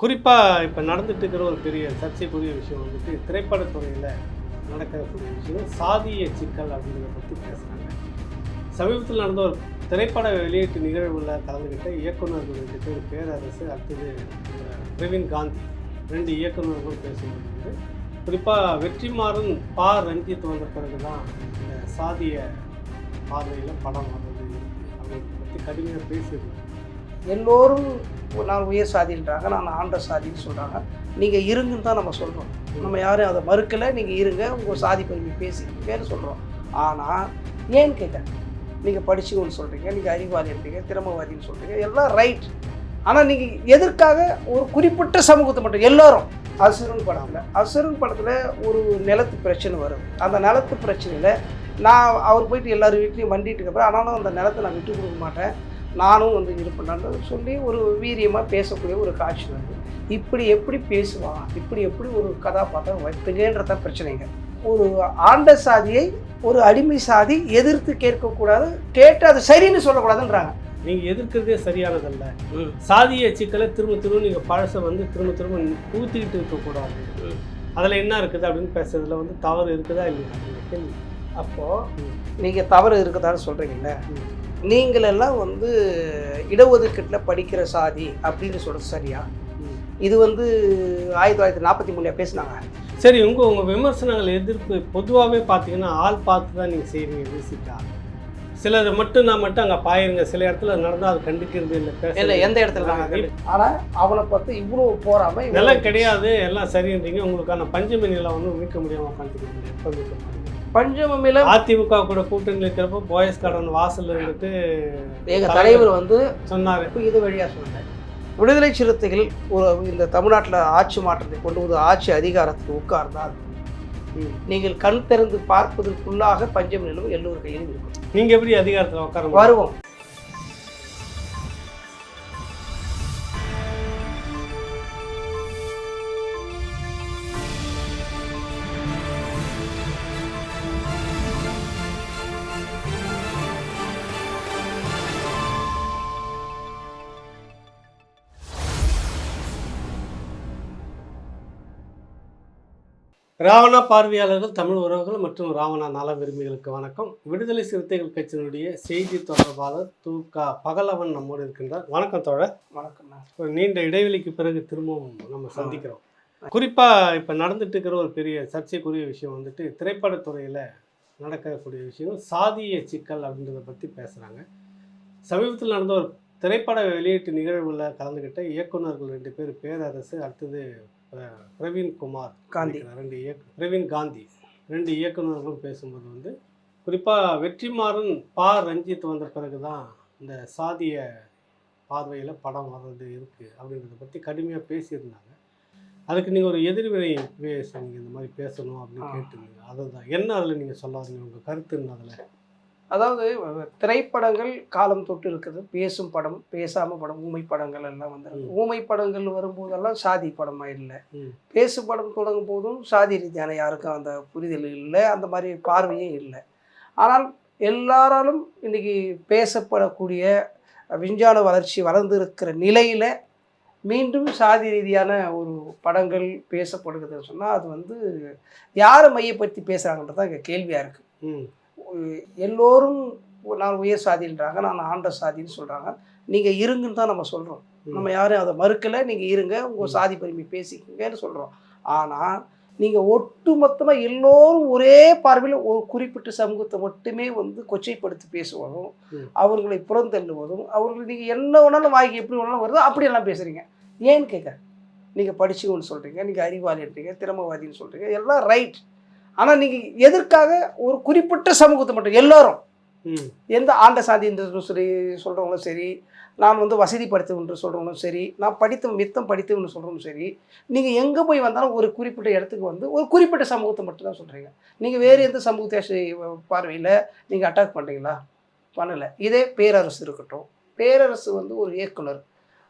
குறிப்பாக இப்போ நடந்துட்டு இருக்கிற ஒரு பெரிய சர்ச்சைக்குரிய விஷயம் வந்துட்டு திரைப்படத்துறையில் நடக்கக்கூடிய விஷயம் சாதிய சிக்கல் அப்படிங்கிறத பற்றி பேசுகிறாங்க சமீபத்தில் நடந்த ஒரு திரைப்பட வெளியீட்டு நிகழ்வில் கலந்துக்கிட்ட இயக்குநர்கள் பேர் பேரரசு அடுத்தது பிரவீன் காந்தி ரெண்டு இயக்குநர்கள் பேசும்போது குறிப்பாக வெற்றிமாறன் பா. ரஞ்சித் வந்த பிறகு தான் இந்த சாதிய பார்வையில் படம் வந்தது அப்படிங்கிறத பற்றி கடுமையாக பேசியிருந்தாங்க எல்லோரும் நான் உயர் சாதின்றாங்க நான் ஆண்ட சாதின்னு சொல்கிறாங்க நீங்கள் இருங்கன்னு தான் நம்ம சொல்கிறோம் நம்ம யாரும் அதை மறுக்கலை நீங்கள் இருங்க உங்கள் சாதி பெருமை பேசிக்கங்கன்னு சொல்கிறோம் ஆனால் ஏன்னு கேட்டேன்? நீங்கள் படிச்சுக்கணும்னு சொல்கிறீங்க நீங்கள் அறிவாளின்றீங்க திறமவாதின்னு சொல்கிறீங்க எல்லாம் ரைட் ஆனால் நீங்கள் எதற்காக ஒரு குறிப்பிட்ட சமூகத்தை மட்டும் எல்லாரும் அசுரன் படத்தில் அசுரன் படத்தில் ஒரு நிலத்து பிரச்சனை வரும். அந்த நிலத்து பிரச்சனையில் நான் அவர் போயிட்டு எல்லார் வீட்லேயும் வண்டிட்டு இருக்கிறேன் ஆனாலும் அந்த நிலத்தை நான் விட்டு கொடுக்க மாட்டேன். நானும் வந்து இது பண்ணான்னு சொல்லி ஒரு வீரியமாக பேசக்கூடிய ஒரு காட்சி வருது இப்படி எப்படி பேசுவான்? இப்படி எப்படி ஒரு கதாபாத்திரம் வைப்பீங்கன்றத பிரச்சனைங்க ஒரு ஆண்ட சாதியை ஒரு அடிமை சாதி எதிர்த்து கேட்கக்கூடாது கேட்டு அது சரின்னு சொல்லக்கூடாதுன்றாங்க. நீங்கள் எதிர்க்கிறதே சரியானதல்ல. சாதிய சிக்கலை திரும்ப திரும்ப நீங்கள் பழசை வந்து திரும்ப திரும்ப ஊற்றிக்கிட்டு இருக்கக்கூடாது. அதில் என்ன இருக்குது அப்படின்னு பேசுறதுல வந்து தவறு இருக்குதா இல்லையா? அப்போது நீங்கள் தவறு இருக்குதான்னு சொல்கிறீங்கல்ல நீங்களெல்லாம் வந்து இடஒதுக்கீட்டில் படிக்கிற சாதி அப்படின்னு சொல்கிறது சரியா? இது வந்து ஆயிரத்தி தொள்ளாயிரத்தி நாற்பத்தி மூணில் பேசினாங்க. சரி உங்கள் உங்கள் விமர்சனங்கள் எதிர்ப்பு பொதுவாகவே பார்த்தீங்கன்னா ஆள் பார்த்து தான் நீங்கள் செய்வீங்க பேசிக்கா சிலது மட்டும் நான் மட்டும் அங்கே பாயிருங்க. சில இடத்துல நடந்தால் அது கண்டுக்கிறது இல்லை இல்லை எந்த இடத்துல ஆனால் அவனை பார்த்து இவ்வளோ இவ்வளவு- நிலம் கிடையாது. எல்லாம் சரின்றீங்க. உங்களுக்கான பஞ்சமி வந்து மீட்க முடியாமல் உட்காந்துருக்கீங்க எப்போ மீட்க முடியும்? பஞ்சமமில அதிமுக கூட கூட்டணி இருக்கிறப்போ போயஸ் கார்டன் வாசல்ல இருந்துட்டு எங்கள் தலைவர் வந்து சொன்னாரு இது வழியாக சொன்னேன் விடுதலை சிறுத்தைகள் ஒரு இந்த தமிழ்நாட்டில் ஆட்சி மாற்றத்தை கொண்டு வந்து ஆட்சி அதிகாரத்தில் உட்கார்ந்தால். நீங்கள் கண் திறந்து பார்ப்பதற்குள்ளாக பஞ்சம் நிலம் எல்லோரு கையிலும் இருக்கும் நீங்க எப்படி அதிகாரத்துல உட்கார? வருவோம் ராவணா பார்வையாளர்கள் தமிழ் உறவுகள் மற்றும் ராவணா நல விரும்பிகளுக்கு வணக்கம். விடுதலை சிறுத்தைகள் கட்சியினுடைய செய்தி தொடர்பாளர் தூகா பகலவன் நம்மோடு இருக்கின்றார். வணக்கம் தோழர். வணக்கம்ண்ணா ஒரு நீண்ட இடைவெளிக்கு பிறகு திரும்பவும் நம்ம சந்திக்கிறோம். குறிப்பா இப்ப நடந்துட்டு இருக்கிற ஒரு பெரிய சர்ச்சைக்குரிய விஷயம் வந்துட்டு திரைப்படத்துறையில நடக்கக்கூடிய விஷயம் சாதிய சிக்கல் அப்படின்றத பத்தி பேசுறாங்க. சமீபத்தில் நடந்த ஒரு திரைப்பட வெளியீட்டு நிகழ்வுல கலந்துக்கிட்ட இயக்குனர்கள் ரெண்டு பேர் பேரரசு அடுத்தது பிரவீன் குமார் காந்தி. ரெண்டு இயக்கு பிரவீன் காந்தி. ரெண்டு இயக்குனர்களும் பேசும்போது வந்து குறிப்பாக வெற்றிமாறன் பா. ரஞ்சித் வந்த பிறகு தான் இந்த சாதிய பார்வையில் படம் வர்றது இருக்குது அப்படின்றத பற்றி கடுமையாக பேசியிருந்தாங்க. அதுக்கு நீங்கள் ஒரு எதிர்வினை பேச நீங்கள் இந்த மாதிரி பேசணும் அப்படின்னு. கேட்டிருந்தீங்க. அதுதான். என்ன அதில் நீங்கள் சொல்ல வரீங்க உங்கள் கருத்து என்ன அதில். அதாவது திரைப்படங்கள் காலம் தொட்டு இருக்குது. பேசும் படம் பேசாம படம் ஊமை படங்கள் எல்லாம் வந்துருக்கு. ஊமை படங்கள் வரும்போதெல்லாம் சாதி படமா இல்லை. பேசு படம் தொடங்கும் போதும் சாதி ரீதியான யாருக்கும் அந்த புரிதல் இல்லை. அந்த மாதிரி பார்வையும் இல்லை. ஆனால் எல்லாராலும் இன்னைக்கு பேசப்படக்கூடிய விஞ்ஞான வளர்ச்சி வளர்ந்திருக்கிற நிலையில மீண்டும் சாதி ரீதியான ஒரு படங்கள் பேசப்படுகிறதுன்னு சொன்னால் அது வந்து யாரை மையப்படுத்தி பேசுகிறாங்கன்றது தான் இங்கே கேள்வியாக இருக்குது எல்லோரும் நான் உயர் சாதின்றாங்க நான் ஆண்ட சாதின்னு சொல்கிறாங்க நீங்கள் இருங்கன்னு தான் நம்ம சொல்கிறோம். நம்ம யாரும் அதை மறுக்கலை நீங்கள் இருங்க உங்கள் சாதி பெருமை பேசிக்கங்கன்னு சொல்கிறோம் ஆனால் நீங்கள் ஒட்டு மொத்தமாக எல்லோரும் ஒரே பார்வையில் ஒரு குறிப்பிட்ட சமூகத்தை மட்டுமே வந்து கொச்சைப்படுத்தி பேசுவதும். அவர்களை புறந்தள்ளுவதும் அவர்கள் நீங்கள் என்ன வேணாலும் வாங்கி எப்படி வேணாலும் வருதோ அப்படியெல்லாம் பேசுகிறீங்க ஏன்னு கேட்குறேன் நீங்கள் படிச்சுக்கணும்னு சொல்கிறீங்க நீங்கள் அறிவாளின்றீங்க திறமவாதின்னு சொல்கிறீங்க எல்லாம் ரைட் ஆனால் நீங்கள் எதற்காக ஒரு குறிப்பிட்ட சமூகத்தை மட்டும் எல்லாரும் எந்த ஆண்ட சாதி என்று சரி சொல்கிறவங்களும் சரி நான் வந்து வசதி படித்தவன்று சொல்கிறவங்களும் சரி நான் படித்த மித்தம் படித்தவன்னு சொல்கிறவங்களும் சரி நீங்கள் எங்கே போய் வந்தாலும் ஒரு குறிப்பிட்ட இடத்துக்கு வந்து ஒரு குறிப்பிட்ட சமூகத்தை மட்டும் தான் சொல்கிறீங்க நீங்கள் வேறு எந்த சமூகத்தை பார்வையில் நீங்கள் அட்டாக் பண்ணுறீங்களா பண்ணலை. இதே பேரரசு இருக்கட்டும். பேரரசு வந்து ஒரு இயக்குனர்.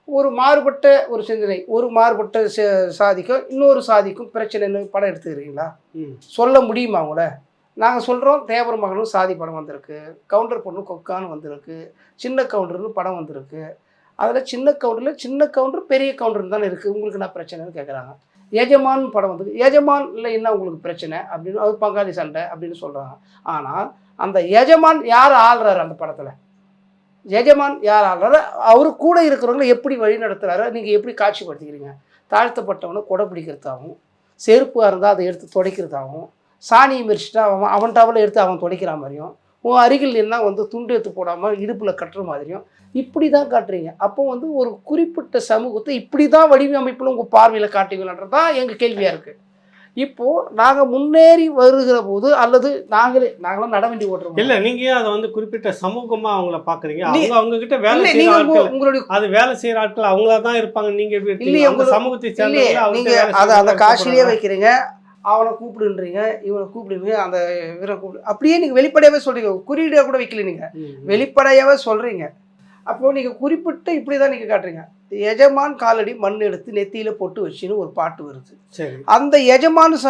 ஒரு மாறுபட்ட ஒரு சிந்தனை ஒரு மாறுபட்ட ச- சாதிக்கும் இன்னொரு சாதிக்கும் பிரச்சனைன்னு படம் எடுத்துக்கிறீங்களா? ம். சொல்ல முடியுமா அவங்கள நாங்கள் சொல்கிறோம் தேவர மகனும் சாதி படம் வந்திருக்கு கவுண்டர் பொண்ணு கொக்கான்னு வந்திருக்கு சின்ன கவுண்டர்னு படம் வந்திருக்கு. அதில் சின்ன கவுண்டரில் சின்ன கவுண்டர் பெரிய கவுண்டர் தானே இருக்குது உங்களுக்கு என்ன பிரச்சனைன்னு கேட்குறாங்க எஜமான் படம் வந்து எஜமான்ல என்ன உங்களுக்கு பிரச்சனை அப்படின்னு அது பங்காளி சண்டை அப்படின்னு சொல்கிறாங்க ஆனால் அந்த எஜமான் யார் ஆள்றாரு அந்த படத்தில்? எஜமான் யார் அவர் கூட இருக்கிறவங்களை எப்படி வழி நடத்துறாரு நீங்கள் எப்படி காட்சிப்படுத்திக்கிறீங்க? தாழ்த்தப்பட்டவனை கொடை பிடிக்கிறதாகவும் செருப்பாக இருந்தால் அதை எடுத்து துடைக்கிறதாகவும் சாணியை மிரிச்சிட்டா அவன் அவன் டவலை எடுத்து அவன் துடைக்கிற மாதிரியும் உன் அருகில் என்ன வந்து துண்டு எடுத்து போடாமல் இடுப்பில் கட்டுற மாதிரியும் இப்படி தான் காட்டுறீங்க. அப்போ வந்து ஒரு குறிப்பிட்ட சமூகத்தை இப்படி தான் வடிவமைப்பில் உங்கள் பார்வையில் காட்டுவீங்களான்றது தான் எங்கள் கேள்வியாக இருக்குது இப்போது நாங்கள் முன்னேறி வருகிற போது அல்லது நாங்களே நாங்களாம் நடவண்டி ஓட்டுறோம் இல்ல நீங்க ஏன் அதை வந்து குறிப்பிட்ட சமூகமா அவங்கள பாக்குறீங்க? நீ- அவங்க அவங்க கிட்ட வேலை நீங்கள் ஆட்கள் உங்களுடைய அது வேலை செய்யற ஆட்கள் அவங்களா தான் இருப்பாங்க நீங்க எப்படி இல்லையே, உங்களுக்கு- சமூகத்தை அவங்க நீங்கள் அதை அந்த காட்சியிலே வைக்கிறீங்க. அவனை கூப்பிடுன்றீங்க இவனை கூப்பிடுவீங்க அந்த இவரை கூப்பிடு அப்படியே நீங்கள் வெளிப்படையாகவே சொல்கிறீங்க குறியீடாக கூட வைக்கல நீங்கள் வெளிப்படையாகவே சொல்கிறீங்க அப்போது நீங்கள் குறிப்பிட்டு இப்படி தான் நீங்கள் காட்டுறீங்க. எஜமான் காலடி மண் எடுத்து நெத்தியில் பொட்டு வச்சுன்னு ஒரு பாட்டு வருது. சரி. அந்த எஜமான் ச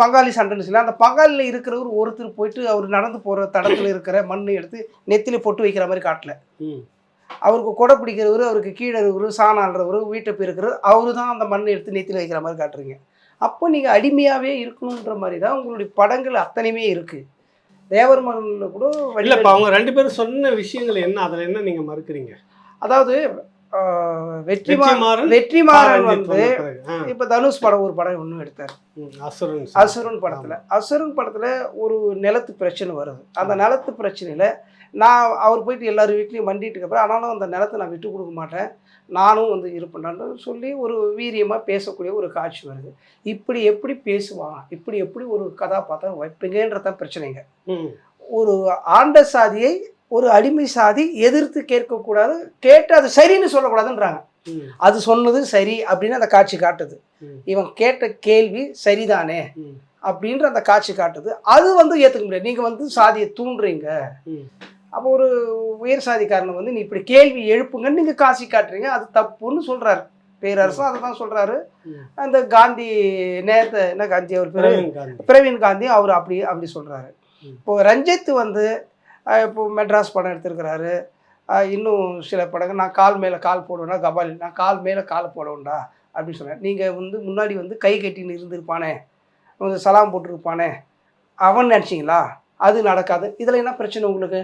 பங்காளி சண்டைன்னு சொல்லி அந்த பங்காளியில் இருக்கிறவர் ஒருத்தர் போயிட்டு அவர் நடந்து போகிற தடத்தில் இருக்கிற மண்ணை எடுத்து நெத்தியில் பொட்டு வைக்கிற மாதிரி காட்டல. அவருக்கு கொடை பிடிக்கிறவர் அவருக்கு கீழே இருக்கிறவர் சாணாடுறவர் வீட்டை பெருக்கிறவர் அவரு தான் அந்த மண்ணை எடுத்து நெத்தியில் வைக்கிற மாதிரி காட்டுறீங்க. அப்போ நீங்கள் அடிமையாகவே இருக்கணுன்ற மாதிரி தான் உங்களுடைய படங்கள் அத்தனையுமே இருக்குது தேவர் மகனில் கூட இல்ல வடிவேலு- இப்ப அவங்க ரெண்டு பேரும் சொன்ன விஷயங்கள் என்ன? அதுல என்ன நீங்க மறுக்கிறீங்க? அதாவது வெற்றிமாறன் வெற்றிமாறன் வந்து இப்போ தனுஷ் படம் ஒரு படம் ஒன்று எடுத்தார். அசுரன் அசுரன் படத்தில். அசுரன் படத்தில் ஒரு நிலத்து பிரச்சனை வருது. அந்த நிலத்து பிரச்சனையில் நான் அவர் போயிட்டு எல்லார் வீட்லேயும் மண்டிட்டு அப்புறம் ஆனாலும் அந்த நிலத்தை நான் விட்டு கொடுக்க மாட்டேன். நானும் வந்து இருப்பேன்னு சொல்லி ஒரு வீரியமாக பேசக்கூடிய ஒரு காட்சி வருது. இப்படி எப்படி பேசுவான்? இப்படி எப்படி ஒரு கதாபாத்திரம் வைப்பீங்கன்றதான் பிரச்சனைங்க. ஒரு ஆண்ட சாதியை ஒரு அடிமை சாதி எதிர்த்து கேட்கக்கூடாது கேட்டு அது சரின்னு சொல்லக்கூடாதுன்றாங்க. அது சொன்னது சரி அப்படின்னு அந்த காட்சி காட்டுது. இவன் கேட்ட கேள்வி சரிதானே அப்படின்ற அந்த காட்சி காட்டுது. அது வந்து ஏற்றுக்க முடியாது. நீங்கள் வந்து சாதியை தூண்டுறீங்க. அப்போ ஒரு உயர் சாதிக்காரனை வந்து நீ இப்படி கேள்வி எழுப்புங்கன்னு நீங்கள் காட்சி காட்டுறீங்க. அது தப்புன்னு சொல்கிறாரு பேரரசும் அதை தான் சொல்கிறாரு. அந்த காந்தி நேரத்தை என்ன காந்தி அவர் பேர்? பிரவீன் காந்தி. அவர் அப்படி அப்படி சொல்கிறாரு. இப்போ ரஞ்சித் வந்து இப்போ மெட்ராஸ் படம் எடுத்திருக்கிறாரு. இன்னும் சில படங்கள் நான் கால் மேலே கால் போடுவேன்னா கபாலி நான் கால் மேலே கால் போடுவேன்டா அப்படின்னு சொன்னேன் நீங்கள் வந்து முன்னாடி வந்து கை கட்டின்னு இருந்திருப்பானே வந்து சலாம் போட்டிருப்பானே அவன் நினச்சிங்களா? அது நடக்காது. இதில் என்ன பிரச்சனை உங்களுக்கு?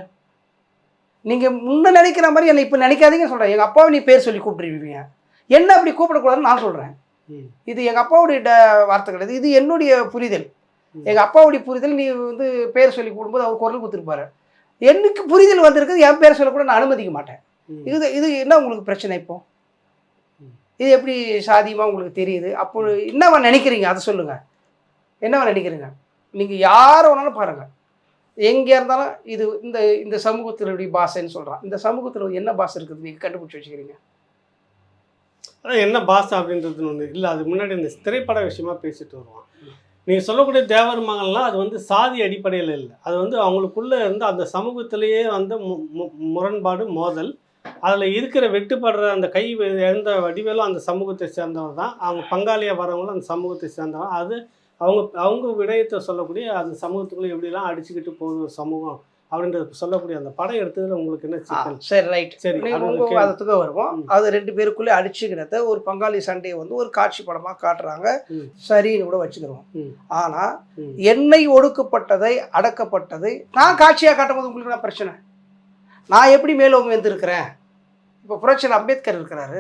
நீங்கள் முன்ன நினைக்கிற மாதிரி என்னை இப்போ நினைக்காதீங்கன்னு சொல்கிறேன் எங்கள் அப்பாவை நீ பேர் சொல்லி கூப்பிட்டுருவீங்க. என்ன அப்படி கூப்பிடக்கூடாதுன்னு நான் சொல்கிறேன் இது எங்கள் அப்பாவுடைய வார்த்தை கிடையாது இது என்னுடைய புரிதல். எங்கள் அப்பாவுடைய புரிதல் நீ வந்து பேர் சொல்லி கூடும்போது அவர் குரல் கொடுத்துருப்பாரு. எனக்கு புரிதல் வந்திருக்குது என் பேர் சொல்ல கூட நான் அனுமதிக்க மாட்டேன். இது இது என்ன உங்களுக்கு பிரச்சனை இப்போ. இது எப்படி சாதியமாக உங்களுக்கு தெரியுது? அப்போ என்னவா நினைக்கிறீங்க? அதை சொல்லுங்கள் என்னவா நினைக்கிறீங்க? நீங்கள் யாரை வேணாலும் பாருங்கள் எங்கே இருந்தாலும் இது இந்த இந்த சமூகத்தினுடைய பாஷைன்னு சொல்கிறான் இந்த சமூகத்தில் என்ன பாஷை இருக்குது நீங்கள் கண்டுபிடிச்சி வச்சுக்கிறீங்க? அதான் என்ன பாஷை அப்படின்றது ஒன்று இல்லை. அது முன்னாடி இந்த திரைப்பட விஷயமா பேசிட்டு வருவான். நீங்கள் சொல்லக்கூடிய தேவர் மகன்லாம் அது வந்து சாதி அடிப்படையில் இல்லை. அது வந்து அவங்களுக்குள்ளே இருந்து அந்த சமூகத்திலேயே வந்து மு- மு- முரண்பாடு மோதல் அதில் இருக்கிற வெட்டுப்படுற அந்த கை எந்த வடிவேலும் அந்த சமூகத்தை சேர்ந்தவங்க தான். அவங்க பங்காளியாக வரவங்களும் அந்த சமூகத்தை சேர்ந்தவங்க. அது அவங்க அவங்க விடயத்தை சொல்லக்கூடிய அந்த சமூகத்துக்குள்ளே எப்படிலாம் அடிச்சுக்கிட்டு போகுது சமூகம்? அப்படின்றது சொல்லக்கூடிய அந்த படம் எடுத்ததுல உங்களுக்கு என்ன சரி ரைட் சரி, நீங்க அது உங்க கேள்வி. வாதத்துக்கு வருவோம். அது ரெண்டு பேருக்குள்ளே அடிச்சுக்கினத ஒரு பங்காளி சண்டையை வந்து ஒரு காட்சி படமா காட்டுறாங்க. சரின்னு கூட வச்சுக்கிறோம். ஆனா. என்னை ஒடுக்கப்பட்டதை அடக்கப்பட்டதை நான் காட்சியா காட்டும் போது உங்களுக்கு என்ன பிரச்சனை? நான் எப்படி மேலோங்க வந்திருக்கிறேன்? இப்போ புரட்சியர் அம்பேத்கர் இருக்கிறாரு.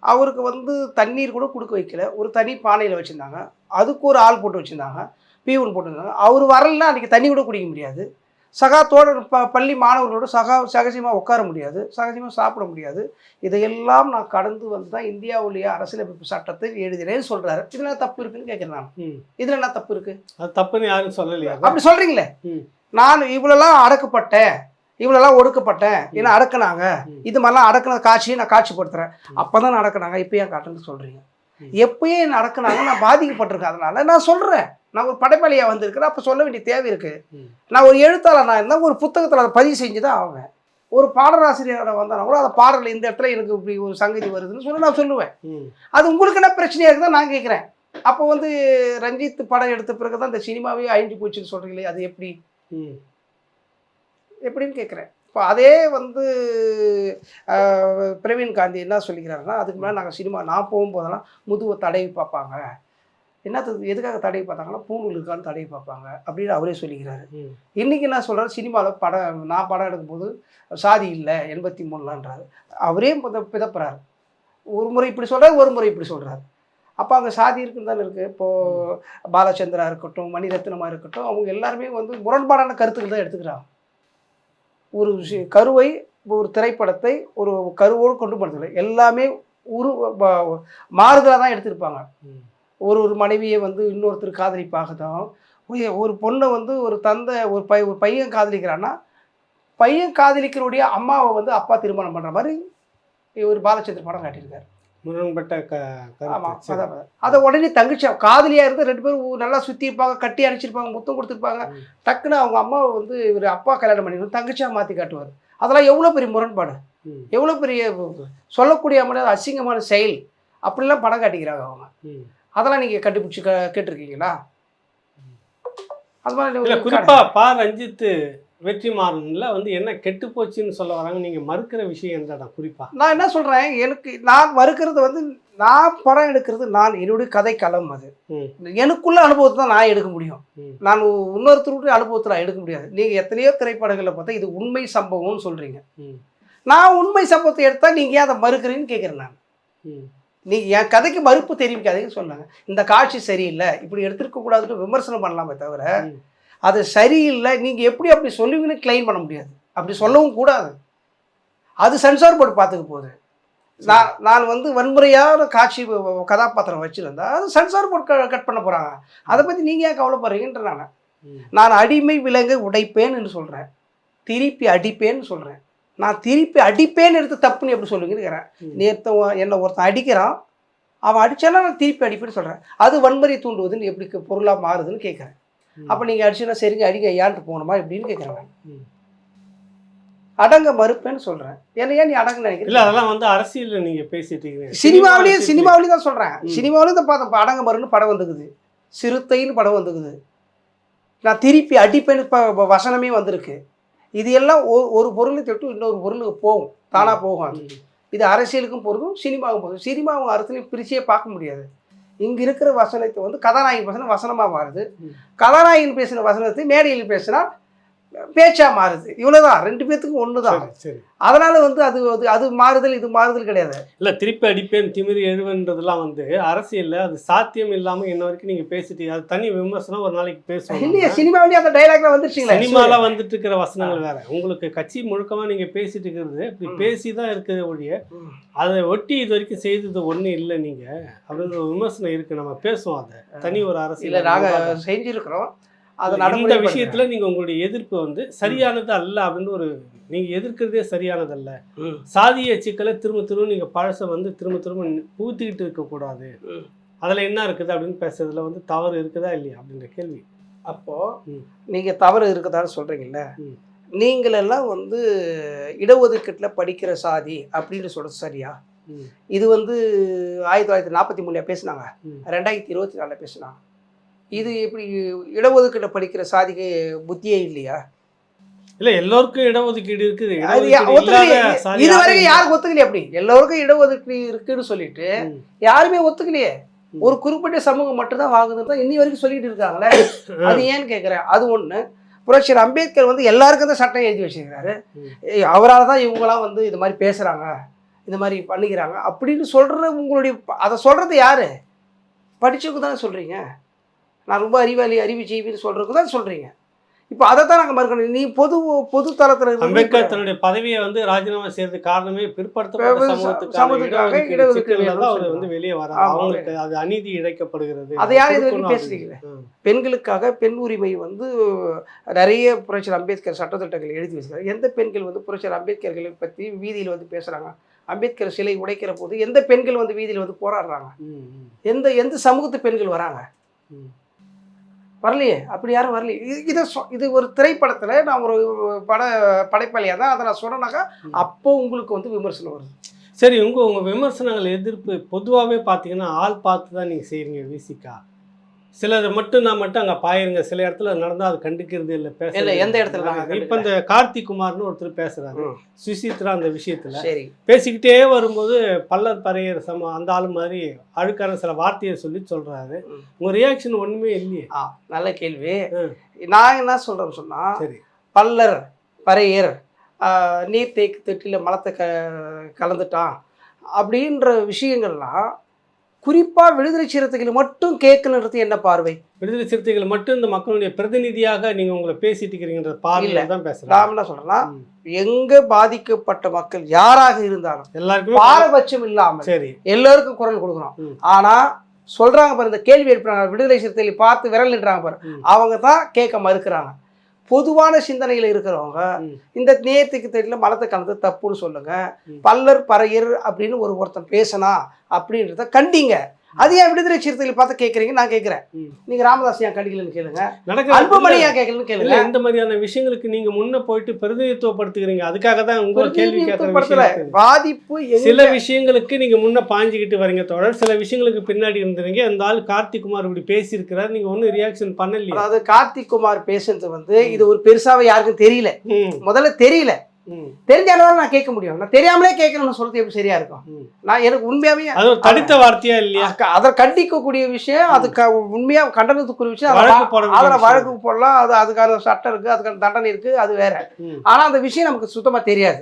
அவருக்கு வந்து தண்ணீர் கூட கொடுக்க வைக்கல. ஒரு தனி பானையில் வச்சுருந்தாங்க. அதுக்கு ஒரு ஆள் போட்டு வச்சுருந்தாங்க. பீவன் போட்டுருந்தாங்க அவர் வரலன்னா அன்றைக்கி தண்ணி கூட குடிக்க முடியாது. சகா தோழர் ப பள்ளி மாணவர்களோட சகா சகஜமாக உட்கார முடியாது சகஜமாக சாப்பிட முடியாது. இதையெல்லாம் நான் கடந்து வந்து தான் இந்தியாவுடைய அரசியலமைப்பு சட்டத்தை எழுதினேன்னு சொல்கிறாரு இதில் என்ன தப்பு இருக்குன்னு கேட்குறேன் நான். இதில் என்ன தப்பு இருக்குது அது தப்புன்னு யாரும் சொல்லலையா? அப்படி சொல்கிறீங்களே. நான் இவ்வளோலாம் அடக்கப்பட்டேன். இவ்வளோலாம் ஒடுக்கப்பட்டேன். என்ன அடக்குனாங்க. இது மாதிரிலாம் அடக்குன காட்சியை நான் காட்சிப்படுத்துகிறேன் அப்போ தான் நடக்குனாங்க இப்போ ஏன் காட்டுன்னு சொல்கிறீங்க ம். எப்பயே என்ன அடக்குனாங்க நான் பாதிக்கப்பட்டிருக்கேன். அதனால நான் சொல்கிறேன் நான் ஒரு படைப்பாளியாக வந்திருக்கிறேன் அப்போ சொல்ல வேண்டிய தேவை இருக்குது. நான் ஒரு எழுத்தாளர் நான் இருந்தால் ஒரு புத்தகத்தில் அதை பதிவு செஞ்சு தான் ஆவேன். ஒரு பாடலாசிரியரோட வந்தானா கூட அந்த பாடல் இந்த இடத்துல எனக்கு இப்படி ஒரு சங்கதி வருதுன்னு சொல்லி நான் சொல்லுவேன். அது உங்களுக்கு என்ன பிரச்சனையாக இருக்குதான் நான் கேட்குறேன் அப்போ வந்து ரஞ்சித் படம் எடுத்த பிறகு தான் இந்த சினிமாவே அழிஞ்சு போச்சுன்னு சொல்கிறீங்களே அது எப்படி? எப்படின்னு கேட்குறேன் இப்போ அதே வந்து பிரவீன் காந்தி என்ன சொல்லிக்கிறாருன்னா அதுக்கு மேலே நாங்கள் சினிமா நான் போகும்போதெல்லாம் முதுவை தடவி பார்ப்பாங்க. என்னத்துக்கு எதுக்காக தடவி பார்த்தாங்கன்னா பூணூல் இருக்கான்னு தடவி பார்ப்பாங்க அப்படின்னு அவரே சொல்லிக்கிறாரு. இன்றைக்கி என்ன சொல்கிறாரு சினிமாவில் படம் நான் படம் எடுக்கும்போது சாதி இல்லை எண்பத்தி மூணுலான்றாரு. அவரே பித பிதப்புறாரு. ஒரு முறை இப்படி சொல்கிறாரு ஒரு முறை இப்படி சொல்கிறாரு அப்போ அங்கே சாதி இருக்குன்னு தானே இருக்குது இப்போது பாலச்சந்திரா இருக்கட்டும் மணிரத்னமாக இருக்கட்டும் அவங்க எல்லாருமே வந்து முரண்பாடான கருத்துக்கள் தான் எடுத்துக்கிறாங்க. ஒரு கருவை ஒரு திரைப்படத்தை ஒரு கருவோடு கொண்டு போனதில்லை. எல்லாமே உரு மாறுதலாக தான் எடுத்திருப்பாங்க. ஒரு ஒரு மனைவியை வந்து இன்னொருத்தர் காதலிப்பாகட்டும் ஒரு- ஒரு பொண்ணை வந்து ஒரு தந்தை ஒரு பை ஒரு பையன் காதலிக்கிறான்னா பையன் காதலிக்கிறவுடைய அம்மாவை வந்து அப்பா திருமணம் பண்ணுற மாதிரி ஒரு பாலச்சந்திர படம் காட்டியிருக்காரு. முரண்பட்ட அதை உடனே தங்கச்சி காதலியாக இருந்து ரெண்டு பேரும் நல்லா சுற்றிருப்பாங்க கட்டி அடிச்சிருப்பாங்க முத்தம் கொடுத்துருப்பாங்க. டக்குன்னு அவங்க அம்மாவை வந்து இவர் அப்பா கல்யாணம் பண்ணி தங்கச்சியாக மாற்றி காட்டுவார். அதெல்லாம் எவ்வளோ பெரிய முரண்பாடு. எவ்வளோ பெரிய சொல்லக்கூடிய முடியாத அசிங்கமான செயல். அப்படிலாம் படம் காட்டிக்கிறாங்க அவங்க. அதெல்லாம் நீங்கள் கண்டுபிடிச்சி க கேட்டிருக்கீங்களா? அது மாதிரி இல்ல ஒரு குறிப்பா பா. ரஞ்சித் வெற்றிமாறன்ல வந்து என்ன கெட்டு போச்சுன்னு சொல்ல வராங்க நீங்க மறுக்கிற விஷயம் என்னடா குறிப்பா? நான் என்ன சொல்கிறேன் எனக்கு நான் மறுக்கிறது வந்து நான் படம் எடுக்கிறது நான் என்னுடைய கதை களம் அது. எனக்குள்ள அனுபவத்தை தான் நான் எடுக்க முடியும். நான் இன்னொருத்தருடைய அனுபவத்தை நான் எடுக்க முடியாது. நீங்கள் எத்தனையோ திரைப்படங்களில் பார்த்தா இது உண்மை சம்பவம்னு சொல்கிறீங்க. நான் உண்மை சம்பவத்தை எடுத்தால் நீங்கள் ஏன் அதை மறுக்கிறீன்னு கேட்குறேன் நான். நீங்கள் என் கதைக்கு மறுப்பு தெரிவிக்காதீங்கன்னு சொன்னாங்க. இந்த காட்சி சரியில்லை. இப்படி எடுத்திருக்க கூடாதுன்னு விமர்சனம் பண்ணலாமே தவிர. அது சரியில்லை. நீங்கள் எப்படி அப்படி சொல்லுவீங்கன்னு கிளைம் பண்ண முடியாது. அப்படி சொல்லவும் கூடாது. அது சென்சார் போர்டு பார்த்துக்க போகுது. நான் நான் வந்து வன்முறையான காட்சி கதாபாத்திரம் வச்சுருந்தா அது சென்சார் போர்டு கட் பண்ண போகிறாங்க அதை பற்றி நீங்கள் ஏன் கவலைப்படுறீங்கன்ற நான். நான் அடிமை விலங்கை உடைப்பேன்னு சொல்கிறேன் திருப்பி அடிப்பேன்னு சொல்கிறேன் நான் திருப்பி அடிப்பேன்னு எடுத்து தப்புன்னு எப்படி ம். நேற்று என்னை ஒருத்தன் அடிக்கிறான். அவன் அடிச்சானா நான் திருப்பி அடிப்பேன்னு சொல்கிறேன் அது வன்முறை தூண்டுவதுன்னு எப்படி பொருளாக மாறுதுன்னு கேட்குறேன். அப்போ நீங்கள் அடிச்சுன்னா சரிங்க அடிங்க ஐயான்ட்டு போகணுமா இப்படின்னு கேட்குறேன். அடங்க மறுப்பேன்னு சொல்கிறேன் என்ன ஏன் நீ அடங்க இல்ல நினைக்கிறேன் அதெல்லாம் வந்து அரசியல்ல நீங்க பேசிட்டு இருக்கீங்க. சினிமாவிலேயே அரசியல் சினிமாவிலேயும் தான் சொல்கிறேன் ம். சினிமாவிலேயும் தான் பார்த்தேன் அடங்க மறுன்னு படம் வந்துக்குது சிறுத்தைன்னு படம் வந்துக்குது நான் திருப்பி அடிப்பேன்னு வசனமே வந்திருக்கு. இது எல்லாம் ஒரு ஒரு பொருளை தொட்டு இன்னொரு பொருளுக்கு போகும். தானாக போகும் அது. இது அரசியலுக்கும் பொருந்தும் சினிமாவுக்கும் பொருந்தும். சினிமாவும் அரசியலையும் பிரிச்சே பார்க்க முடியாது. இங்கே இருக்கிற வசனத்தை வந்து கதாநாயகன் பேசின வசனமாக மாறுது. கதாநாயகன் பேசின வசனத்தை மேடையில் பேசினா பேச்சா மாறுது. இவ்வளவுதான். ரெண்டு பேத்துக்கும் ஒன்று தான் அதனால வந்து அது அது மாறுதல் இது மாறுதல் கிடையாது. இல்ல திருப்பி அடிப்பேன் திமிரி எழுவன்றதெல்லாம் வந்து அரசியல்ல அது சாத்தியம் இல்லாம இன்ன வரைக்கும் நீங்க பேசிட்டு அது தனி விமர்சனம் ஒரு நாளைக்கு இல்லையா பேசுவோம் சினிமாவிலேயே அந்த டைலாக்ல வந்துருச்சுங்களா. சினிமால வந்துட்டு இருக்கிற வசனங்கள் வேற. உங்களுக்கு கட்சி முழுக்கமா நீங்க பேசிட்டு இருக்கிறது இப்படி ம். பேசிதான் இருக்குது ஒழிய. அதை ஒட்டி இது வரைக்கும் செய்தது ஒண்ணு இல்லை நீங்க. அப்படின்ற விமர்சனம் இருக்கு. நம்ம பேசுவோம் அதை. தனி ஒரு அரசியல் நாங்க விவாதம். செஞ்சிருக்கிறோம். அதை இந்த விஷயத்துல நீங்க உங்களுடைய எதிர்ப்பு வந்து சரியானது அல்ல அப்படின்னு ஒரு நீங்க எதிர்க்கிறதே சரியானது அல்ல ம். சாதிய சிக்கலை திரும்ப திரும்ப நீங்க பழச வந்து திரும்ப திரும்ப பூத்திக்கிட்டு இருக்க கூடாது. அதுல என்ன இருக்குது அப்படின்னு பேசுறதுல வந்து தவறு இருக்குதா இல்லையா அப்படின்ற கேள்வி அப்போ. நீங்க தவறு இருக்குதான்னு சொல்றீங்கல்ல ம். நீங்கள் எல்லாம் வந்து இடஒதுக்கீட்டில் படிக்கிற சாதி அப்படின்னு சொல்றது சரியா. இது வந்து ஆயிரத்தி தொள்ளாயிரத்தி நாற்பத்தி மூணுல பேசினாங்க. ரெண்டாயிரத்தி இருபத்தி நாலில் பேசினாங்க இது இப்படி இடஒதுக்கீட்டில் படிக்கிற சாதிக்கு புத்தியே இல்லையா? இல்ல எல்லோருக்கும் இடஒதுக்கீடு இருக்குது. இது யாரும் வரைக்கும். யாருக்கு ஒத்துக்கலையே அப்படி? எல்லோருக்கும் இடஒதுக்கீடு இருக்குன்னு சொல்லிட்டு. யாருமே ஒத்துக்கலையே. ஒரு குறிப்பிட்ட சமூகம் மட்டும்தான் வாங்குதுன்னு தான் இன்னி வரைக்கும் சொல்லிட்டு இருக்காங்களே. அது ஏன்னு கேட்குறேன். அது ஒன்று புரட்சியர் அம்பேத்கர் வந்து எல்லாருக்கும் தான் சட்டம் எழுதி வச்சிருக்கிறாரு. ம். அவரால் தான் இவங்களாம் வந்து இது மாதிரி பேசுகிறாங்க இந்த மாதிரி பண்ணிக்கிறாங்க. அப்படின்னு சொல்கிற உங்களுடைய அதை சொல்கிறது யார்? படிச்சவங்க தானே சொல்கிறீங்க நான் ரொம்ப அறிவாளி அறிவு ஜீவின்னு சொல்கிறதுக்கு தான் சொல்கிறீங்க இப்போ அதை தான் நாங்கள் மறுக்கணும். நீ பொது பொது தளத்தில் அம்பேத்கர் தன்னுடைய பதவியை வந்து ராஜினாமா செய்யறதுக்கு காரணமே பிற்படுத்தப்பட்ட இடஒதுக்கீடு வந்து வெளியே ஆமா. அவங்களுக்கு அது அநீதி இழைக்கப்படுகிறது. அதை யார் இது வரைக்கும் அப்படின்னு. பெண்களுக்காக பெண் உரிமை வந்து நிறைய புரட்சியர் அம்பேத்கர் சட்டத்திட்டங்கள் எழுதி வச்சிருக்காங்க எந்த பெண்கள் வந்து புரட்சியர் அம்பேத்கர்களை பற்றி வீதியில் வந்து பேசுகிறாங்க அம்பேத்கர் சிலை உடைக்கிற போது எந்த பெண்கள் வந்து வீதியில் வந்து போராடுறாங்க? எந்த எந்த சமூகத்து பெண்கள் வராங்க. வரலையே அப்படி யாரும் வரலையே. இது இதை சொ- இது ஒரு திரைப்படத்தில் நான் ஒரு பட படைப்பாளியாக தான் அதை நான் சொன்னேனாக்கா. அப்போ உங்களுக்கு வந்து விமர்சனம் வருது. சரி உங்க உங்க விமர்சனங்கள் எதிர்ப்பு பொதுவாகவே பார்த்தீங்கன்னா ஆள் பார்த்து தான் நீங்க செய்றீங்க விசிகா. சிலர் மட்டும் நான் மட்டும் அங்க பாயிருங்க. சில இடத்துல நடந்தா அது கண்டுக்கிறது இல்ல பேச இல்ல, எந்த இடத்துல இப்ப இந்த கார்த்திக் குமார்னு ஒருத்தர் பேசுறாரு. ம். சுசித்ரா அந்த விஷயத்துல சரி. பேசிக்கிட்டே வரும்போது பல்லர் பறையர் சம அந்த ஆளு மாதிரி அழுக்கான சில வார்த்தையை சொல்லி சொல்றாரு. ம். உங்க ரியாக்ஷன் ஒண்ணுமே இல்லையே. ஆ நல்ல கேள்வி. நான் என்ன சொல்றேன்னு சொன்னா சரி. பல்லர் பறையர் நீர் தேக்கு தொட்டியில் மலத்தை க கலந்துட்டான். அப்படின்ற விஷயங்கள்லாம் குறிப்பாக விடுதலை சிறுத்தைகள் மட்டும் கேட்கணுன்றது என்ன பார்வை? விடுதலை சிறுத்தைகள் மட்டும் இந்த மக்களுடைய பிரதிநிதியாக நீங்க உங்களை பேசிட்டு இருக்கிறீங்கன்ற பார்வையில தான் பேசுறேன் நான் என்ன சொல்றேன்னா ம். எங்க பாதிக்கப்பட்ட மக்கள் யாராக இருந்தாலும் எல்லாருக்குமே பாரபட்சம் இல்லாமல் சரி. எல்லாருக்கும் குரல் கொடுக்குறோம் ம். ஆனா சொல்றாங்க பாரு இந்த கேள்வி எழுப்புறாங்க விடுதலை சிறுத்தைகளை பார்த்து விரல் நின்றாங்க பாரு. அவங்க தான் கேட்க மறுக்கிறாங்க. பொதுவான சிந்தனையில் இருக்கிறவங்க. இந்த நேர்த்திக்கு தெரியல மலத்தை கலந்து தப்புன்னு சொல்லுங்க. பல்லர் பறையர் அப்படின்னு ஒரு ஒருத்தன் பேசினா அப்படின்றத கண்டிங்க அது ஏன் விடுதலை சிறுத்தைகள் பார்த்து கேட்குறீங்க நான் கேட்குறேன் ம். நீங்க ராமதாஸ் ஏன் கண்டிக்கலன்னு கேளுங்க. நடக்கிற அன்புமணி ஏன் கேட்கலன்னு கேளுங்க. இந்த மாதிரியான விஷயங்களுக்கு நீங்க முன்ன போயிட்டு பிரதிநிதித்துவப்படுத்துகிறீங்க. அதுக்காக தான் உங்க கேள்வி இருக்குது. பாதிப்பு சில விஷயங்களுக்கு நீங்க முன்ன பாஞ்சுக்கிட்டு வரீங்க தொடர் சில விஷயங்களுக்கு பின்னாடி இருந்தீங்க அந்த ஆள் கார்த்திக் குமார் இப்படி பேசியிருக்கிறார். நீங்க ஒன்றும் ரியாக்ஷன் பண்ணலையே. அதாவது கார்த்திக் குமார் பேசுனது வந்து இது ஒரு பெருசாவே யாருக்கும் தெரியல. முதல்ல தெரியல. ம், தெரிஞ்சாலும் நான் கேட்க முடியும். நான் தெரியாமலே கேட்கணும்னு சொல்றது எப்படி சரியா இருக்கும். நான் எனக்கு உண்மையாவே அது தடித்த வார்த்தையா இல்லையா? அதை கண்டிக்கக்கூடிய விஷயம் அது க- உண்மையா கண்டனத்துக்குரிய விஷயம் அதுல. வழக்கு போடலாம் அது அதுக்கான சட்டம் இருக்கு அதுக்கான தண்டனை இருக்கு அது வேற. ஆனா அந்த விஷயம் நமக்கு சுத்தமா தெரியாது.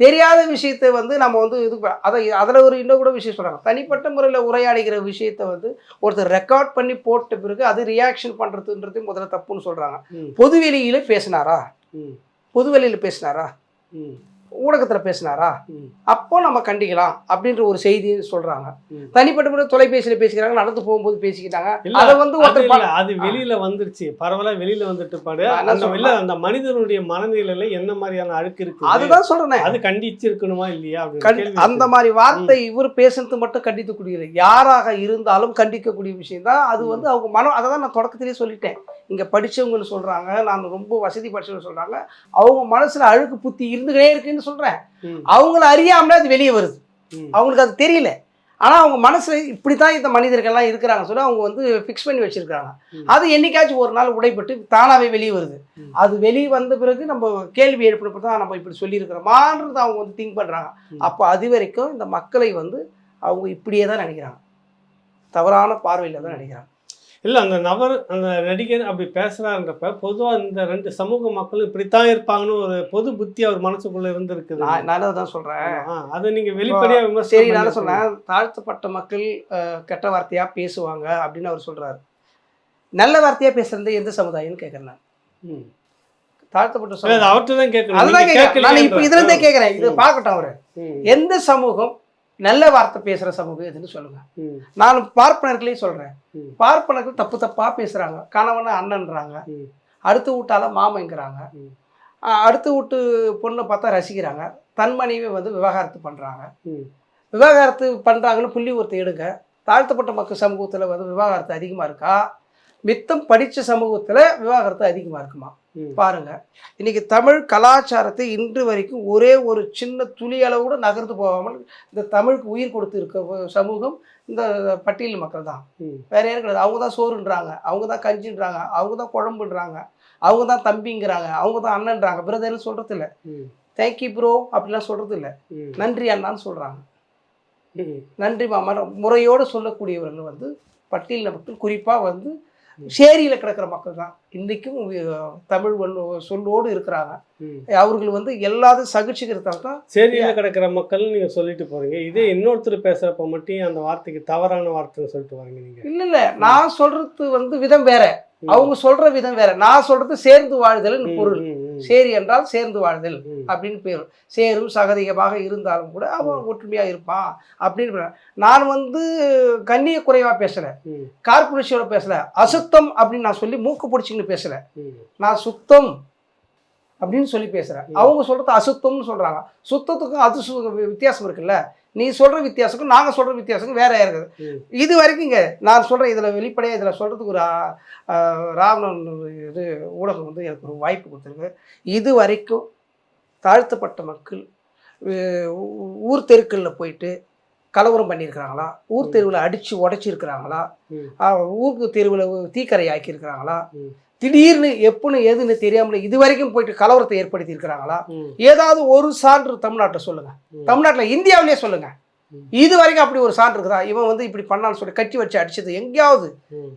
தெரியாத விஷயத்தை வந்து நம்ம வந்து இது அதை அதில் ஒரு இன்னும் கூட விஷயம் சொல்கிறாங்க தனிப்பட்ட முறையில் உரையாடுகிற விஷயத்தை வந்து ஒருத்தர் ரெக்கார்ட் பண்ணி போட்ட பிறகு அது ரியாக்ஷன் பண்ணுறதுன்றது முதல்ல தப்புன்னு சொல்கிறாங்க பொதுவெளியில் பேசினாரா? பொதுவெளியில் பேசினாரா? ஊடகத்தில் பேசினாரா? அப்போ நம்ம கண்டிக்கலாம் அப்படின்ற ஒரு செய்தியை சொல்கிறாங்க ம். தனிப்பட்ட முறை தொலைபேசியில் பேசிக்கிறாங்க நடந்து போகும்போது பேசிக்கிட்டாங்க. அதை வந்து அது ஒருத்தர் அது வெளியில வந்துருச்சு. பரவாயில்ல வெளியில வந்துட்டு பாடு அந்த சொல்றேன்? அந்த மனிதனுடைய மனநிலையில என்ன மாதிரியான அழுக்கு இருக்கு அதுதான் சொல்கிறேன் அது கண்டிச்சு இருக்கணுமா இல்லையா அந்த மாதிரி வார்த்தை இவர் பேசுறது மட்டும் கண்டிக்கக்கூடியது. யாராக இருந்தாலும் கண்டிக்கக்கூடிய விஷயம் தான். அது வந்து அவங்க மனம் அதை தான் நான் தொடக்கத்திலேயே சொல்லிட்டேன். இங்கே படிச்சவங்கன்னு சொல்கிறாங்க நான் ரொம்ப வசதி படிச்சவங்க சொல்கிறாங்க அவங்க மனசில் அழுக்கு புத்தி இருந்துகிட்டே இருக்குன்னு சொல்கிறேன் அவங்கள அறியாமலே அது வெளியே வருது. அவங்களுக்கு அது தெரியல. ஆனால் அவங்க மனசில் இப்படி தான் இந்த மனிதர்கள்லாம் இருக்கிறாங்க. சொல்லி அவங்க வந்து ஃபிக்ஸ் பண்ணி வச்சிருக்காங்க. அது என்னைக்காச்சும் ஒரு நாள் உடைப்பட்டு தானாகவே வெளியே வருது. அது வெளியே வந்த பிறகு நம்ம கேள்வி எழுப்பினப்ப தான் நம்ம இப்படி சொல்லியிருக்கிறோமான்றது அவங்க வந்து திங்க் பண்ணுறாங்க. அப்போ அது வரைக்கும் இந்த மக்களை வந்து அவங்க இப்படியே தான் நினைக்கிறாங்க. தவறான பார்வையில் தான் நினைக்கிறாங்க. இல்ல அந்த நபர் அந்த நடிகர் அப்படி பேசுறான்றப்ப பொதுவா இந்த ரெண்டு சமூக மக்களும் இப்படித்தான் இருப்பாங்கன்னு ஒரு பொது புத்தி அவர் மனசுக்குள்ள இருந்திருக்குது. நான் நான் தான் சொல்கிறேன் அதை நீங்க வெளிப்படையா சரி விமர்சனம் நான். சொன்னேன் தாழ்த்தப்பட்ட மக்கள் கெட்ட வார்த்தையாக பேசுவாங்க அப்படின்னு அவர் சொல்கிறாரு நல்ல வார்த்தையாக பேசுறது எந்த சமுதாயம்னு கேட்குறேன் நான். தாழ்த்தப்பட்ட அது அவர்கிட்ட தான் கேட்கணும். அதுதான் கேட்குறேன். நான் இப்போ கேட்கலையேன்ற. இதுல இருந்தே கேட்குறேன். இது. பார்க்கட்டும் அவரு. எந்த சமூகம் நல்ல வார்த்தை பேசுற சமூகம் எதுன்னு சொல்லுங்க. நான் பார்ப்பனர்களையும் சொல்றேன். ம். பார்ப்பனர்கள் தப்பு தப்பா பேசுறாங்க. கணவனை அண்ணன்றாங்க. அடுத்த வீட்டால மாமங்கிறாங்க அடுத்த வீட்டு பொண்ணை பார்த்தா ரசிக்கிறாங்க. தன் மனைவி வந்து விவாகரத்து பண்றாங்க. ம். விவாகரத்து பண்றாங்கன்னு புள்ளி ஒருத்தர் எடுங்க. தாழ்த்தப்பட்ட மக்கள் சமூகத்துல வந்து விவாகரத்து அதிகமா இருக்கா? மித்தம் படிச்ச சமூகத்துல விவாகரத்து அதிகமா இருக்குமா. பாருங்க. இன்னைக்கு தமிழ் கலாச்சாரத்தை இன்று வரைக்கும் ஒரே ஒரு சின்ன துளி அளவு கூட நகர்ந்து போகாமல் இந்த தமிழுக்கு உயிர் கொடுத்து இருக்க சமூகம் இந்த பட்டியல் மக்கள் தான். வேற யாரும் கிடையாது. அவங்க தான் சோறுன்றாங்க. அவங்க தான் கஞ்சின்றாங்க. அவங்க தான் குழம்புன்றாங்க. அவங்க தான் தம்பிங்கிறாங்க. அவங்க தான் அண்ணன்றாங்க. பிரதர்னு சொல்றது இல்லை. தேங்க்யூ ப்ரோ அப்படிலாம் சொல்றது இல்லை. நன்றி அண்ணான்னு சொல்றாங்க. நன்றி மாமா. முறையோடு சொல்லக்கூடியவர்கள் வந்து பட்டியலின மக்கள் குறிப்பாக வந்து சேரியில் கிடக்கிற மக்கள் தான் இன்றைக்கும் தமிழ் வல்லு- சொல்லோடு இருக்கிறாங்க. அவர்கள் வந்து எல்லாத்தையும் சகிச்சுக்கிறதால தான் சேரியில கிடக்கிற மக்கள் நீங்க சொல்லிட்டு போறீங்க. இதே இன்னொருத்தர் பேசுறப்ப மட்டும் அந்த வார்த்தைக்கு தவறான வார்த்தைன்னு சொல்லிட்டு வரீங்க நீங்க. இல்லை இல்லை. நான் சொல்றது வந்து விதம் வேற. அவங்க சொல்ற விதம் வேற. நான் சொல்றது சேர்ந்து வாழ்தல் ம், பொருள். சேரி என்றால் சேர்ந்து வாழ்தல். அப்படின்னு பேர். சேரும் சகதிகமாக இருந்தாலும் கூட அவன் ஒற்றுமையா இருப்பான் அப்படின்னு நான் வந்து கண்ணிய குறைவா பேசல. கார்பரேஷனோட பேசல. அசுத்தம் அப்படின்னு நான் சொல்லி மூக்கு பிடிச்சிங்கன்னு பேசல. நான் சுத்தம் அப்படின்னு சொல்லி பேசுறேன் ம். அவங்க சொல்றது அசுத்தம்னு சொல்றாங்க. சுத்தத்துக்கும் அது வித்தியாசம் இருக்குல்ல. நீ சொல்ற வித்தியாசத்துக்கும் நாங்க சொல்ற வித்தியாசத்துக்கும் வேற இருக்குது. இது வரைக்கும் இங்க நான் சொல்றேன் இதுல வெளிப்படையா இதுல சொல்றதுக்கு ஒரு ராவணன் இது ஊடகம் வந்து எனக்கு ஒரு வாய்ப்பு கொடுத்துருக்கு இது வரைக்கும் தாழ்த்தப்பட்ட மக்கள் ஊர் தெருக்களில் போயிட்டு கலவரம் பண்ணியிருக்கிறாங்களா ஊர் தெருவில் அடித்து உடைச்சிருக்கிறாங்களா. ஊருக்கு தெருவில் தீக்கரை ஆக்கியிருக்கிறாங்களா. திடீர்னு எப்படின்னு ஏதுன்னு தெரியாமல் இது வரைக்கும் போயிட்டு கலவரத்தை ஏற்படுத்தி இருக்கிறாங்களா. ஏதாவது ஒரு சான்று தமிழ்நாட்டில் சொல்லுங்க. தமிழ்நாட்டில் இந்தியாவிலேயே சொல்லுங்க. இது வரைக்கும் அப்படி ஒரு சான்று இருக்குதா? இவன் வந்து இப்படி பண்ணான்னு சொல்லி கட்டி வச்சு அடிச்சது எங்கேயாவது.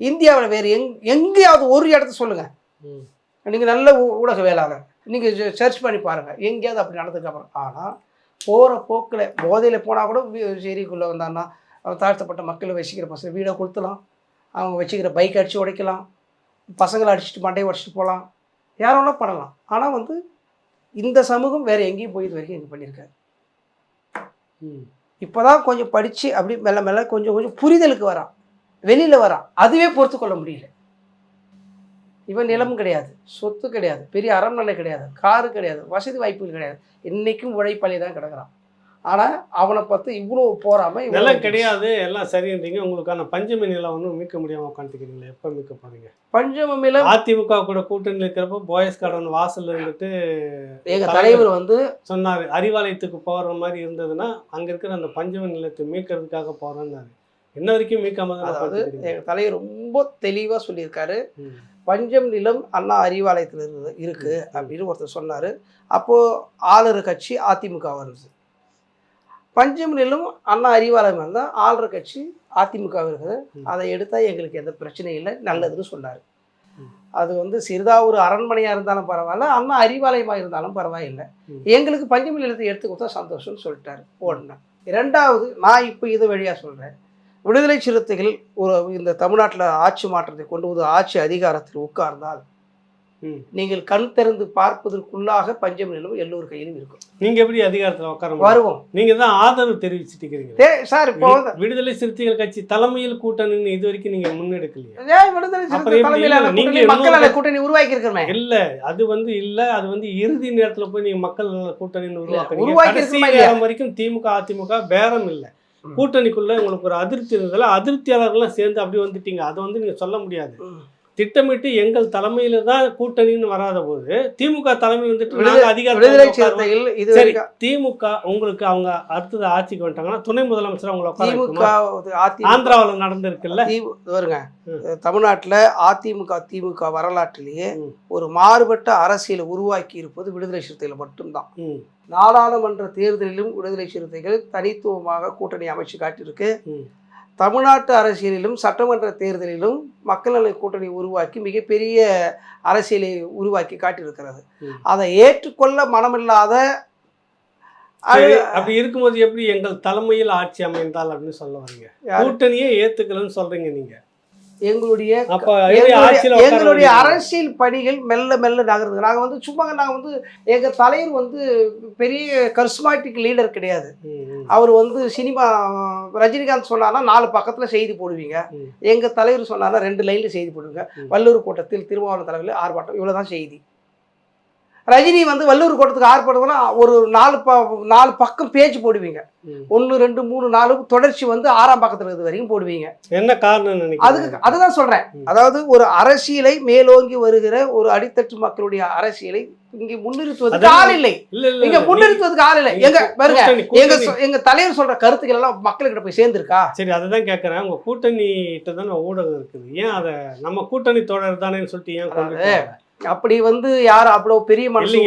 இந்தியாவில் வேறு எங் எங்கேயாவது ஒரு இடத்த சொல்லுங்க. நீங்கள் நல்ல ஊடக வேளாளர். நீங்கள் சர்ச் பண்ணி பாருங்கள் எங்கேயாவது அப்படி நடந்ததுக்கு அப்புறம். ஆனால் போகிற போக்கில் போதையில் போனால் கூட சரிக்குள்ளே வந்தான்னா தாழ்த்தப்பட்ட மக்களை வச்சுக்கிற பசங்க வீடை கொளுத்தலாம். அவங்க வச்சுக்கிற பைக் அடித்து உடைக்கலாம். பசங்களை அடிச்சுட்டு மண்டையை உடச்சிட்டு போகலாம். யார் வேணால் பண்ணலாம். ஆனால் வந்து இந்த சமூகம் வேறு எங்கேயும் போய் இது வரைக்கும் இது பண்ணியிருக்காரு ம். இப்போ தான் கொஞ்சம் படித்து அப்படி மெல்ல மெல்ல கொஞ்சம் கொஞ்சம் புரிதலுக்கு வரான். வெளியில் வரான். அதுவே பொறுத்து கொள்ள முடியல. இவன் நிலம் கிடையாது சொத்து கிடையாது பெரிய அரண்மனை கிடையாது காரு கிடையாது வசதி வாய்ப்புகள் கிடையாது. இன்றைக்கும் உழைப்பாளி தான் கிடக்குறான். ஆனால் அவனை பார்த்து இவ்வளோ போறாம நிலம் கிடையாது எல்லாம் சரின்றீங்க. உங்களுக்கான பஞ்சமி நிலம் ஒன்றும் மீட்க முடியாம உட்காந்துக்கிறீங்களே எப்போ மீட்க போறீங்க? பஞ்சமமில அதிமுக கூட கூட்டணி இருக்கிறப்ப போயஸ் கார்டன் வாசல்ல இருந்துட்டு எங்க தலைவர் வந்து சொன்னாரு அறிவாலயத்துக்கு போற மாதிரி இருந்ததுன்னா அங்க இருக்கிற அந்த பஞ்சமி நிலத்தை மீட்கிறதுக்காக போறேன்னாரு. என்ன வரைக்கும் மீட்காம அதாவது உட்காந்துக்கிறீங்க. எங்க தலைவர் ரொம்ப தெளிவாக சொல்லியிருக்காரு. பஞ்சம் நிலம் அண்ணா அறிவாலயத்தில் இருக்குது இருக்கு அப்படின்னு ஒருத்தர் சொன்னார். அப்போது ஆளுநர் கட்சி அதிமுக இருந்துச்சு பஞ்சம் நிலம் அண்ணா அறிவாலயம் இருந்தால் ஆளுநர் கட்சி அதிமுக இருக்குது. அதை எடுத்தால் எங்களுக்கு எந்த பிரச்சனையும் இல்லை நல்லதுன்னு சொன்னார். அது வந்து சிறிதா ஒரு அரண்மனையாக இருந்தாலும் பரவாயில்ல அண்ணா அறிவாலயமாக இருந்தாலும் பரவாயில்லை. எங்களுக்கு பஞ்சம் நிலத்தை எடுத்து கொடுத்தா சந்தோஷம்னு சொல்லிட்டாரு ஓடினேன் இரண்டாவது நான் இப்போ இது வழியாக சொல்கிறேன் விடுதலை சிறுத்தைகள் ஒரு இந்த தமிழ்நாட்டில் ஆட்சி மாற்றத்தை கொண்டு வந்து ஆட்சி அதிகாரத்தில் உட்கார்ந்தால். நீங்கள் கண் திறந்து பார்ப்பதற்குள்ளாக பஞ்சம் நிலம் எல்லோர் கையிலும் இருக்கும். நீங்க எப்படி அதிகாரத்துல உட்கார? வருவோம். நீங்க தான் ஆதரவு தெரிவிச்சுட்டு சார் இப்போ விடுதலை சிறுத்தைகள் கட்சி தலைமையில் கூட்டணின்னு இது வரைக்கும் நீங்க முன்னெடுக்கலையா? விடுதலை? நீங்க கூட்டணி மக்கள் உருவாக்கி இருக்கிறமே இல்ல அது வந்து இல்ல அது வந்து இறுதி நேரத்துல போய் நீங்க மக்கள் கூட்டணின்னு உருவாக்குறீங்க. வரைக்கும் திமுக அதிமுக பேரம் இல்ல. கூட்டணிக்குள்ள உங்களுக்கு ஒரு அதிருப்தி இருந்ததுல அதிருப்தியாளர்கள்லாம் சேர்ந்து அப்படி வந்துட்டீங்க. அதை வந்து நீங்க சொல்ல முடியாது. திட்டமிட்டு எங்கள் தலைமையில தான் கூட்டணின்னு வராத போது திமுக தலைமை வந்துட்டு அதிகாரத்துல சரி திமுக உங்களுக்கு அவங்க அடுத்தது ஆட்சிக்கு வந்துட்டாங்கன்னா துணை முதலமைச்சர் அவங்களை ஆந்திராவுல நடந்திருக்குல்ல வருங்க. தமிழ்நாட்டில் அதிமுக திமுக வரலாற்றிலேயே. ஒரு மாறுபட்ட அரசியலை உருவாக்கி இருப்பது விடுதலை சிறுத்தைகள் மட்டும்தான் நாடாளுமன்ற தேர்தலிலும் விடுதலை சிறுத்தைகள் தனித்துவமாக கூட்டணி அமைச்சு காட்டியிருக்கு. தமிழ்நாட்டு அரசியலிலும் சட்டமன்ற தேர்தலிலும் மக்கள் நல கூட்டணி உருவாக்கி மிகப்பெரிய அரசியலை உருவாக்கி காட்டியிருக்கிறது. அதை ஏற்றுக்கொள்ள மனமில்லாத அப்படி இருக்கும்போது எப்படி எங்கள் தலைமையில் ஆட்சி அமைந்தால் அப்படின்னு சொல்ல வரீங்க? கூட்டணியே ஏத்துக்கலன்னு சொல்றீங்க நீங்க எங்களுடைய எங்களுடைய-? அரசியல் பணிகள் மெல்ல மெல்ல நகருது நாங்கள் வந்து சும்மா நாங்கள் வந்து எங்கள் தலைவர் வந்து பெரிய கரிஸ்மாட்டிக் லீடர் கிடையாது. அவர் வந்து சினிமா ரஜினிகாந்த் சொன்னார்னா நாலு பக்கத்தில் செய்தி போடுவீங்க. எங்கள் தலைவர் சொன்னார்னா ரெண்டு லைனில் செய்தி போடுவீங்க. வல்லூர் கூட்டத்தில் திருமாவளவன் தலைவரில் ஆர்ப்பாட்டம் இவ்வளோ தான் செய்தி ரஜினி வந்து வல்லூர் கூட்டத்துக்கு ஆர்ப்பாட்டம்னா ஒரு நாலு ப நாலு பக்கம் பேஜ் போடுவீங்க. ஒன்று ரெண்டு மூணு நாலு தொடர்ச்சி வந்து ஆறாம் பக்கத்தில் இருக்கிறது வரைக்கும் போடுவீங்க. என்ன காரணம் அதுக்கு அதுதான் சொல்றேன். ம். அதாவது ஒரு அரசியலை மேலோங்கி வருகிற ஒரு அடித்தட்டு மக்களுடைய அரசியலை இங்க முன்னிறுத்துவதற்கு அதான் ஆள் இல்லை. இல்ல இல்ல இங்க இல்ல, முன்னிறுத்துவதற்கு ஆள் இல்லை. எங்க பாருங்க கூட்டணி- எங்க கூட்டணி- எங்க தலைவர் சொல்ற கருத்துக்கள் எல்லாம் மக்கள்கிட்ட போய் சேர்ந்திருக்கா? சரி அதுதான் கேக்குறேன். உங்க கூட்டணிகிட்ட தானே ஊடகம் இருக்குது. ஏன் அத நம்ம கூட்டணி தொடர் தானேன்னு சொல்லிட்டு ஏன் அப்படி வந்து யார் அவ்வளவு பெரிய மனசு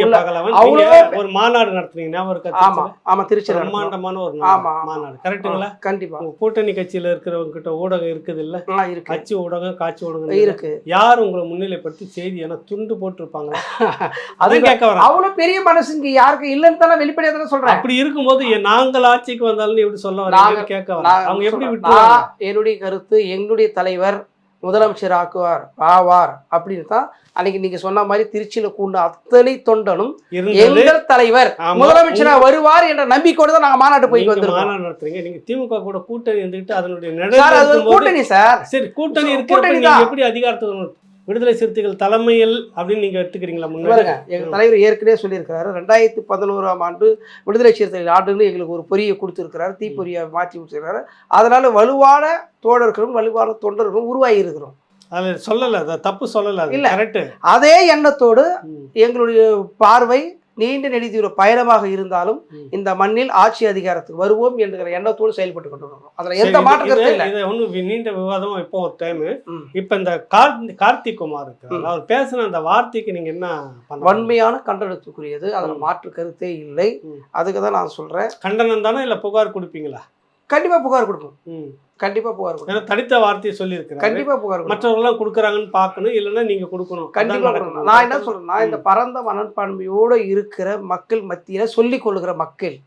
அவ்வளோ ஒரு மாநாடு நடத்துறீங்க ஆமா? ஆமா திருச்சி. பிரம்மாண்டமான ஒரு ஆமா, நாடு- ஆமா. மாநாடு. கரெக்ட்டுங்களா? கண்டிப்பா. உங்க கூட்டணி கட்சியில இருக்கிறவங்க கிட்ட ஊடகம் இருக்குது இல்ல இருக்கு. கட்சி ஊடகம் காட்சி ஊடகம்? இருக்கு. யார் உங்களை முன்னிலைப்படுத்தி செய்தி ஏன்னா துண்டு போட்டிருப்பாங்க அது கேட்க வரேன். அவ்வளவு பெரிய மனசு இங்க யாருக்கு இல்லைன்னு தானே வெளிப்படையா தானே சொல்றேன். அப்படி இருக்கும்போது நாங்கள் ஆட்சிக்கு வந்தாலும் எப்படி சொல்ல நாங்க- கேட்க நான் அவங்க எப்படி நான் என்னுடைய கருத்து எங்களுடைய தலைவர் முதலமைச்சர் ஆக்குவார் ஆவார் அப்படின்னு தான் அன்னைக்கு நீங்க சொன்ன மாதிரி திருச்சியில கூண்ட அத்தனை தொண்டனும் எங்கள் தலைவர். முதலமைச்சரா வருவார் என்ற நம்பிக்கையோட தான் நாங்க மாநாட்டு நீங்க வந்திருக்கோம் மாநாடு நடத்துறீங்க நீங்க திமுக கூட கூட்டணி இருந்துகிட்டு அதனுடைய கூட்டணி சார் சரி கூட்டணி கூட்டணி. எப்படி அதிகாரத்துக்கு விடுதலை சிறுத்தைகள் தலைமையில் அப்படின்னு நீங்க எடுத்துக்கிறீங்களா முன்னாடி? பாருங்க எங்க தலைவர் ஏற்கனவே சொல்லியிருக்கிறாரு ரெண்டாயிரத்தி பதினோராம் ஆண்டு விடுதலை சிறுத்தைகள் ஆண்டுன்னு எங்களுக்கு ஒரு பொறியை கொடுத்துருக்கிறாரு தீப்பொறியை மாற்றி கொடுத்துருக்காரு அதனால வலுவான தோழர்களும் வலுவான தொண்டர்களும் உருவாகி இருக்கிறோம். அது சொல்லல அது தப்பு சொல்லல இல்ல. கரெக்ட் அதே எண்ணத்தோடு எங்களுடைய பார்வை நீண்ட நெடிதூர பயணமாக இருந்தாலும். இந்த மண்ணில் ஆட்சி அதிகாரத்துக்கு வருவோம் என்கிற எண்ணத்தோடு செயல்பட்டு கொண்டு வரோம் அதுல எந்த சரி, மாற்று இது- கருத்து இல்லை. இது ஒன்றும் நீண்ட விவாதம் இப்போ ஒரு டைம். இப்போ இந்த கார்த்தி கார்த்திக் குமார் அவர் பேசின அந்த வார்த்தைக்கு நீங்க என்ன வன்மையான கண்டனத்துக்குரியது. அதுல. மாற்று கருத்தே இல்லை. அதுக்கு தான் நான் சொல்றேன். கண்டனம் தானே இல்ல புகார் கொடுப்பீங்களா? கண்டிப்பா புகார் கொடுக்கும் கண்டிப்பா புகார் கொடுக்கும் ஏன்னா தடித்த வார்த்தையை சொல்லியிருக்கிறாரு. கண்டிப்பா புகார் கொடுக்கும் மற்றவர்கள்லாம் கொடுக்குறாங்கன்னு பார்க்கணும் இல்லைன்னா நீங்க கொடுக்கணும். கண்டிப்பா கொடுக்கணும். நான் என்ன சொல்றேன் நான் இந்த பரந்த மனப்பான்மையோட இருக்கிற மக்கள் மத்தியில சொல்லிக் கொள்ளுகிற மக்கள்.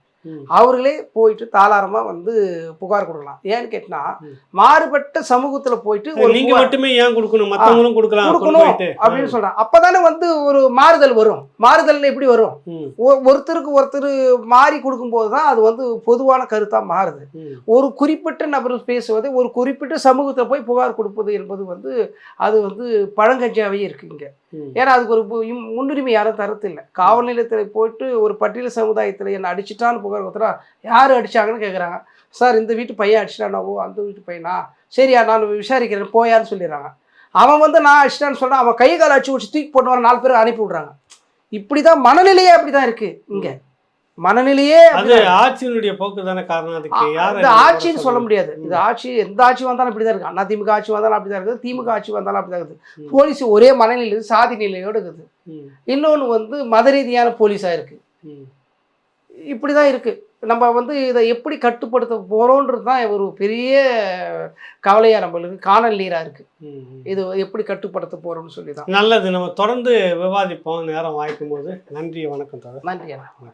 அவர்களே போயிட்டு தாளாரமா வந்து புகார் கொடுக்கலாம். ஏன்னு கேட்டினா ம். மாறுபட்ட சமூகத்துல போயிட்டு நீங்க மட்டுமே ஏன் கொடுக்கணும்? மத்தவங்களும் கொடுக்கலாம் கொடுக்கணும். அப்படின்னு சொல்றேன் அப்பதானே வந்து ஒரு மாறுதல் வரும். மாறுதல் எப்படி வரும்? ஒருத்தருக்கு ஒருத்தர் மாறி கொடுக்கும்போது தான் அது வந்து பொதுவான கருத்தா மாறுது. ஒரு குறிப்பிட்ட நபர் பேசுவதை ஒரு குறிப்பிட்ட சமூகத்தை போய் புகார் கொடுப்பது என்பது வந்து அது வந்து பழங்கஞ்சாவே இருக்கு இங்க. ம். ஏன்னா அதுக்கு ஒரு முன்னுரிமை யாரும் தரத்து இல்லை காவல் நிலையத்தில் போயிட்டு ஒரு பட்டியல் சமுதாயத்தில் என்ன அடிச்சிட்டான்னு புகார் கொடுத்தா யார் அடிச்சாங்கன்னு கேட்குறாங்க சார் இந்த வீட்டு பையன் அடிச்சிட்டானா? ஓ அந்த வீட்டு பையனா? சரியா நான் விசாரிக்கிறேன் போயான்னு சொல்லிடுறாங்க. அவன் வந்து நான் அடிச்சிட்டான்னு சொன்னா அவன் கை கால் அடிச்சு வச்சு தூக்கி போட்டு வர நாலு பேர் அனுப்பி விட்றாங்க. இப்படி தான் மனநிலையே அப்படி தான் இருக்கு இங்க. மனநிலையே அது அப்படிதான். ஆட்சியினுடைய போக்கு தானே காரணம்? அதுக்கு யார் ஆட்சின்னு சொல்ல முடியாது. இந்த ஆட்சி எந்த ஆட்சி வந்தாலும் அப்படி தான் இருக்கு. அண்ணா திமுக ஆட்சி வந்தாலும் அப்படி தான் இருக்குது. திமுக ஆட்சி வந்தாலும் அப்படி தான் இருக்குது. போலீஸ் ஒரே மனநிலை இருக்குது சாதி நிலையோடு இருக்குது. இன்னொன்று வந்து மத ரீதியான போலீஸாக இருக்குது. இப்படி தான் இருக்குது நம்ம வந்து இதை எப்படி கட்டுப்படுத்த போகிறோன்றது தான் ஒரு பெரிய கவலையாக நம்மளுக்கு காணல் நீராக இருக்குது. இது எப்படி கட்டுப்படுத்த போகிறோம்னு சொல்லி தான் நல்லது. நம்ம தொடர்ந்து விவாதிப்போம். நேரம் வாய்க்கும் போது நன்றி வணக்கம் தோழர். நன்றி வணக்கம்